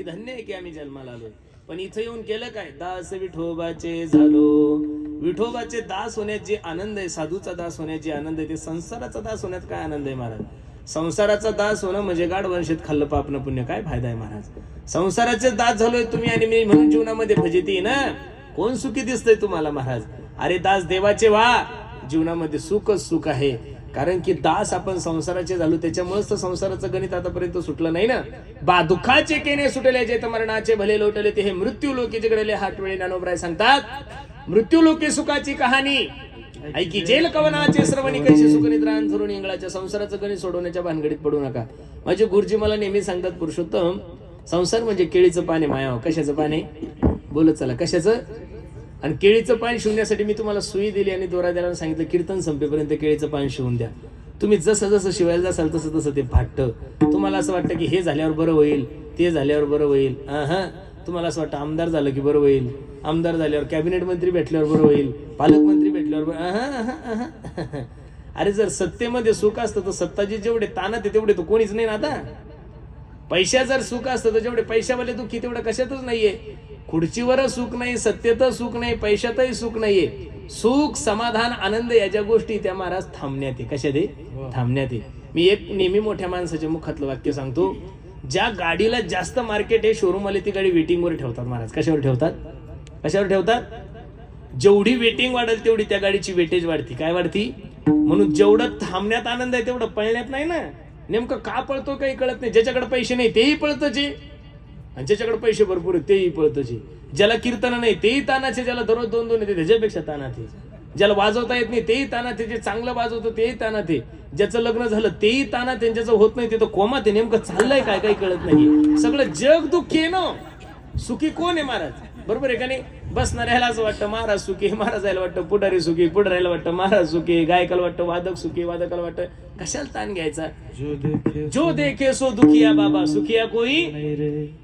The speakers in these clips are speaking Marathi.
आम्ही धन्य आहे की आम्ही जन्माला आलोय. पण इथं येऊन केलं काय? दास विठोबाचे झालो. विठोबाचे दास होण्यात जे आनंद आहे साधूचा दास होण्यात जे आनंद आहे ते संसाराचा दास होण्यात काय आनंद आहे महाराज? संसाराचा दास होणं म्हणजे गाड वंशेत खाल्लं पापन पुण्य. काय फायदा आहे महाराज? संसाराचे दास झालोय तुम्ही आणि मी म्हणून जीवनामध्ये भजती ना? कोण सुखी दिसतंय तुम्हाला महाराज? अरे दास देवाचे वा! जीवनामध्ये सुखच सुख आहे. कारण की दास आपण संसाराचे झालो त्याच्यामुळेच तर संसाराचं गणित आतापर्यंत सुटलं नाही ना? बा दुःखाचे केने सुटले जे मरणाचे भले लोटले ते हे मृत्यू लोकीचे घडले हात वेळी ज्ञानोबराय सांगतात. मृत्यू लोकी सुखाची कहाणी. ऐकी जेल कवनाचे श्रवणी कैसे सुख निद्रान धरून इंगळाच्या संसाराचं गणित सोडवण्याच्या भानगडीत पडू नका. माझे गुरुजी मला नेहमी सांगतात पुरुषोत्तम संसार म्हणजे केळीचं पान आहे माया कशाचं पान आहे? बोलत चला कशाचं? आणि केळीचं पान शिवण्यासाठी मी तुम्हाला सुई दिली आणि दोरा द्यायला सांगितलं कीर्तन संपेपर्यंत केळीचं पाणी शिवून द्या. तुम्ही जसं जसं शिवायला जासाल तसं तसं ते फाटतं. तुम्हाला असं वाटतं की हे झाल्यावर बरं होईल ते झाल्यावर बरं होईल. हां तुम्हाला असं वाटतं आमदार झालं की बरं होईल. आमदार झाल्यावर कॅबिनेट मंत्री भेटल्यावर बरं होईल. पालकमंत्री भेटल्यावर बरं अरे जर सत्तेमध्ये सुख असतं तर सत्ताजी जेवढे तानात आहे तेवढे तो कोणीच नाही ना आता. पैशा जर सुख असतं तर जेवढे पैशावाले दुःखी तेवढं कशातच नाहीये. खुर्चीवर सुख नाही सत्तेत सुख नाही पैशातही सुख नाहीये. सुख समाधान आनंद या ज्या गोष्टी त्या महाराज थांबण्यात आहे. कशात आहे? थांबण्यात आहे. मी एक नेहमी मोठ्या माणसाच्या मुखातलं वाक्य सांगतो. ज्या गाडीला जास्त मार्केट आहे शोरूम वाले ती गाडी वेटिंगवर ठेवतात महाराज. कशावर ठेवतात? कशावर ठेवतात? जेवढी वेटिंग वाढेल तेवढी त्या गाडीची वेटेज वाढती. काय वाढती? म्हणून जेवढं थांबण्यात आनंद आहे तेवढं पळण्यात नाही ना. नेमकं का पळतो काही कळत नाही. ज्याच्याकडे पैसे नाही तेही पळतच आहे आणि ज्याच्याकडे पैसे भरपूर आहेत तेही पळतचे ज्याला कीर्तन नाही तेही तानाचे ज्याला दररोज दोन दोन येते त्याच्यापेक्षा तानात ज्याला वाजवता येत नाही तेही तानात जे चांगलं वाजवतं तेही तानाथे ज्याचं लग्न झालं तेही तानात त्यांच्याचं होत नाही ते तर कोमा ते नेमकं चाललंय काय काही कळत नाही सगळं जग दुःखी आहे ना. सुखी कोण आहे महाराज? बरोबर आहे का नाही? बसणाऱ्याला असं वाटतं महाराज सुखी महाराजाला वाटतं पुढारी सुखी पुढाऱ्याला वाटतं महाराज सुखी गायकाला वाटतं वादक सुखी वादकाला वाटतं. कशाला ताण घ्यायचा? जो देखे सो दुखिया बाबा सुखिया कोई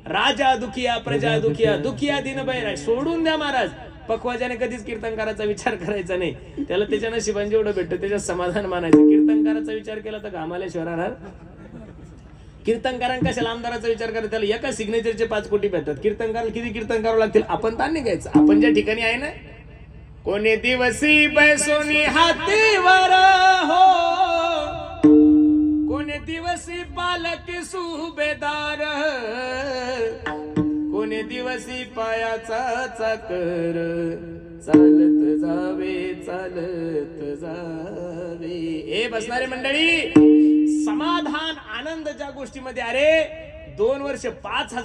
राजा दुखिया प्रजा दुखिया दुखिया। दिन बैराय सोडून द्या महाराज। पक्वाजाने कधीच कीर्तनकाराचा विचार करायचा नाही. त्याला त्याच्या नशिबान जेवढं भेटतं त्याच्यात समाधान मानायचं. कीर्तनकाराचा विचार केला तर घामाला राहणार कीर्तनकारां कशाला आमदाराचा विचार करा त्याला एका सिग्नेचरचे पाच कोटी भेटतात. कीर्तनकाराला किती कीर्तन करावं लागतील? आपण ताण नाही घ्यायचं. आपण ज्या ठिकाणी आहे ना कोणी दिवसी बैसोनी हातीवर हो. कोणी दिवसी पालक सुभेदार कोणी दिवसी पायाचा चाकर. चालत जावे चालत जावे. ए बसणारे मंडळी समाधान आनंद ज्या गोष्टीमध्ये अरे दोन वर्ष पाच हजार